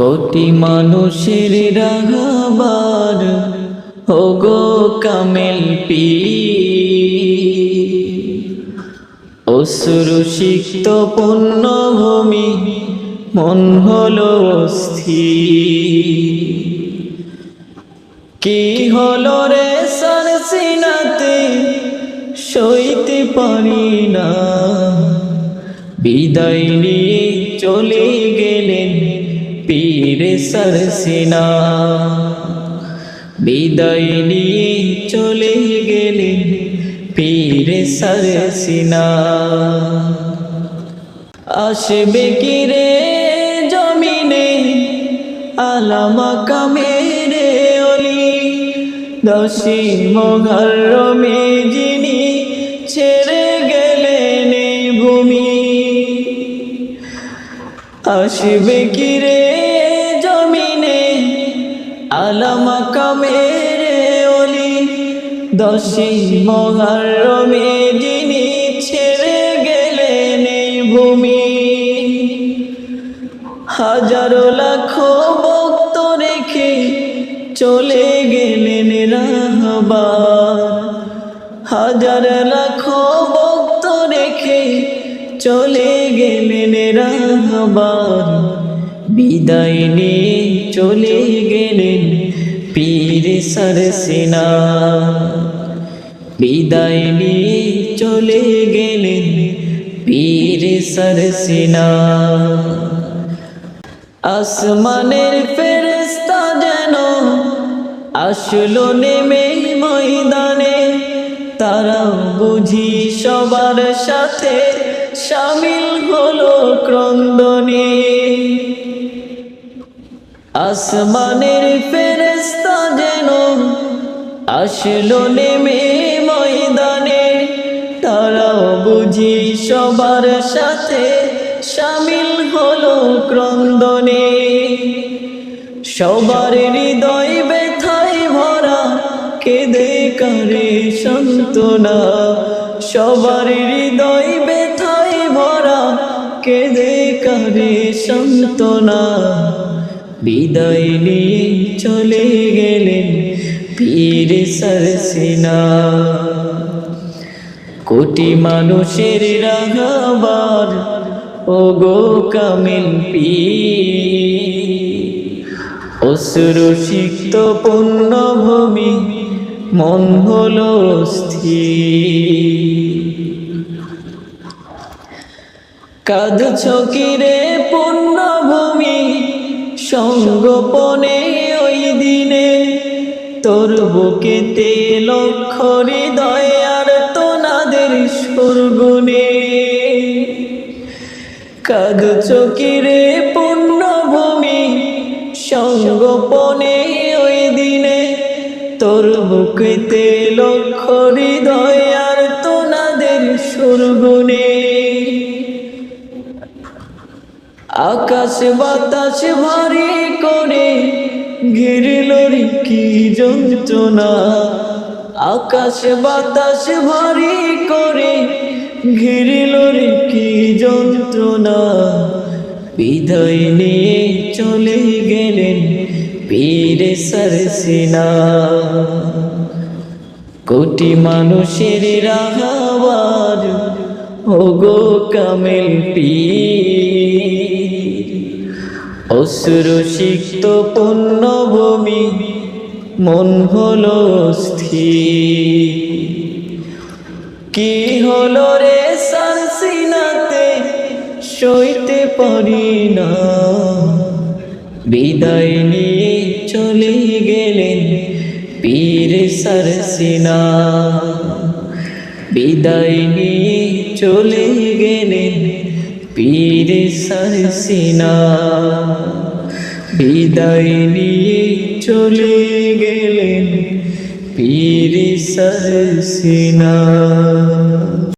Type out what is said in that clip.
কোটি মানুষের রাগাবার ওগো কামেল পি অসুর সিক্ত পুণ্যভূমি, মন হলো স্থির কি হলো রে সার সিনাতে, সইতে পারি না। বিদায় নিয়ে চলে গেলেন পীর সরসিনা। বিদায় নিয়ে চলে গেলেন পীর সরসিনা। আসবে কি রে জমিনে আলামা কামেরে অলি? দশী মহরমে যিনি ছেড়ে গেলেন ভূমি। আসবে কি আলামা কামেরে অলি দশী মহরমে যিনি ছেড়ে গেলেন এই ভূমি। হাজারো লাখো ভক্ত রেখে চলে গেলেন রাহবার। হাজার লাখো ভক্ত রেখে চলে গেলেন রাহবার। বিদায় নিয়ে চলে গেলেন পীর সরসিনা বিদায় নিয়ে চলে গেলেন পীর সরসিনা আসমানের ফেরস্তা যেন আসলো নেমে ময়দানে তারা বুঝি সবার সাথে সামিল হলো ক্রন্দনে। আসমানের ফেরেস্তা যেন আসলো নেমে ময়দানে। তারাও বুঝি সবার সাথে সামিল হলো ক্রন্দনে। সবার হৃদয় ব্যথায় ভরা, কেঁদে কারে সান্ত্বনা। সবার হৃদয় ব্যথায় ভরা, কেঁদে কারে সান্ত্বনা। বিদায় নিয়ে চলে গেলেন পীর সরসিনা। কোটি মানুষের রাগাবার ও গো কামিল পি সিক্ত মন হলো স্থির। কাঁদছ কিরে পুণ্যভূমি সঙ্গোপনে ওই দিনে তোর বুকেতে লক্ষ হৃদয় আর তোনাদের সুরগুনে কাঁদছ কিরে পুণ্যভূমি সঙ্গোপনে ওই দিনে তোর বুকেতে লক্ষ হৃদয় আকাশ বাতাস ভারী করে ঘিরিল কি যন্ত্রণা। আকাশ বাতাস ভারী করে ঘিরিল কি যন্ত্রণা। বিদায় নিয়ে চলে গেলেন পীর সরসিনা। কোটি মানুষের রাহাবার ওগো কামেল পীর। অসুর সিক্ত পুণ্যভূমি মন হলো কি হলো রে সারসিনাতে সইতে পারি না। বিদায় নিয়ে চলে গেলেন পীর সরসিনা। বিদায় নিয়ে চলে গেলেন পীর সরসিনা বিদায় নিয়ে চলে গেলেন পীর সরসিনা।